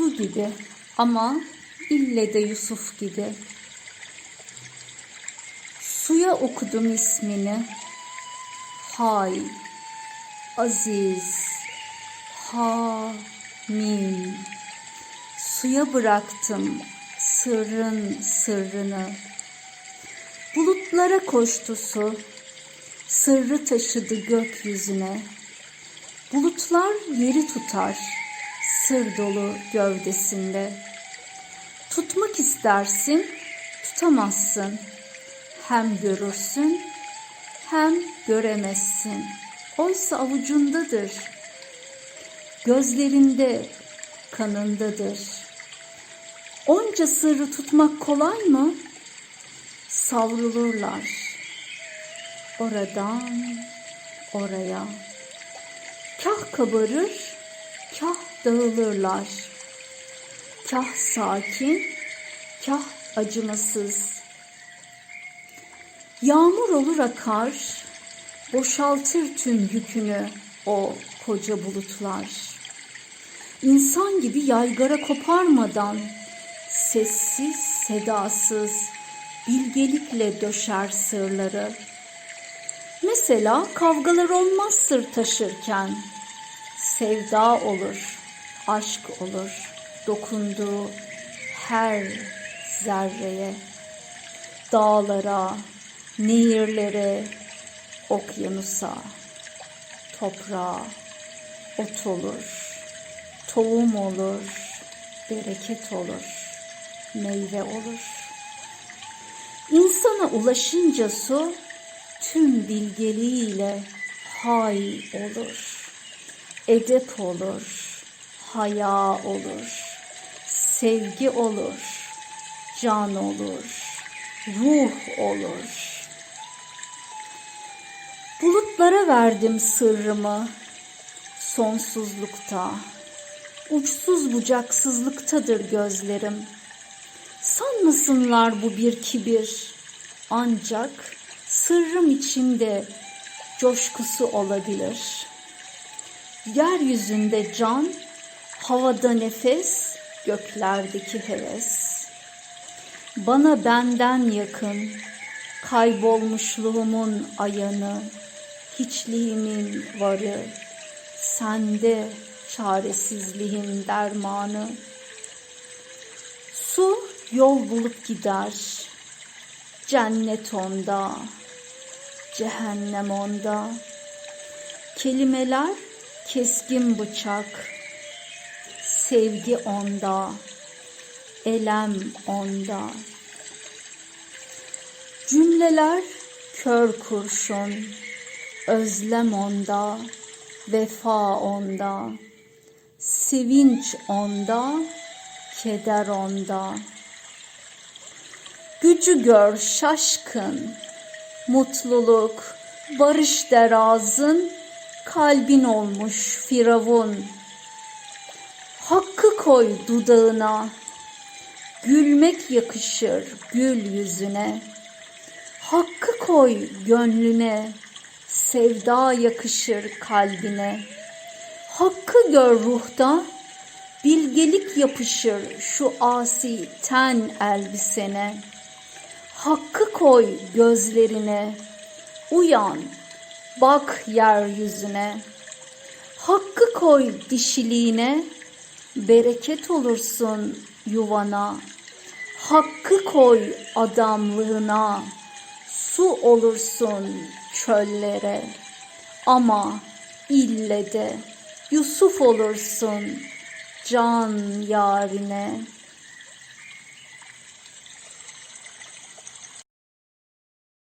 su gibi ama ille de Yusuf gibi. Suya okudum ismini. Hay, Aziz, Hamim. Suya bıraktım sırrın sırrını. Bulutlara koştu su, sırrı taşıdı gökyüzüne. Bulutlar yeri tutar, sır dolu gövdesinde. Tutmak istersin, tutamazsın. Hem görürsün, hem göremezsin. Oysa avucundadır. Gözlerinde, kanındadır. Onca sırrı tutmak kolay mı? Savrulurlar. Oradan oraya. Kah kabarır, kah dağılırlar. Kah sakin, kah acımasız. Yağmur olur akar, boşaltır tüm yükünü o koca bulutlar. İnsan gibi yaygara koparmadan, sessiz sedasız, bilgelikle döşer sırları. Mesela kavgalar olmaz sır taşırken, sevda olur, aşk olur, dokunduğu her zerreye, dağlara, nehirlere, okyanusa, toprağa, ot olur, tohum olur, bereket olur, meyve olur. İnsana ulaşınca su tüm bilgeliğiyle hay olur, edep olur, haya olur, sevgi olur, can olur, ruh olur. Bulutlara verdim sırrımı sonsuzlukta. Uçsuz bucaksızlıktadır gözlerim. Sanmasınlar bu bir kibir. Ancak sırrım içimde coşkusu olabilir. Yeryüzünde can, havada nefes, göklerdeki heves. Bana benden yakın, kaybolmuşluğumun ayanı, hiçliğimin varı, sende çaresizliğin dermanı. Su yol bulup gider, cennet onda, cehennem onda. Kelimeler keskin bıçak, sevgi onda, elem onda. Cümleler kör kurşun, özlem onda, vefa onda. Sevinç onda, keder onda. Gücü gör şaşkın, mutluluk, barış der ağzın, kalbin olmuş firavun. Hakkı koy dudağına, gülmek yakışır gül yüzüne. Hakkı koy gönlüne, sevda yakışır kalbine. Hakkı gör ruhta, bilgelik yapışır şu asi ten elbisene. Hakkı koy gözlerine, uyan, bak yeryüzüne. Hakkı koy dişiliğine, bereket olursun yuvana. Hakkı koy adamlığına, su olursun çöllere. Ama ille de Yusuf olursun can yarine.''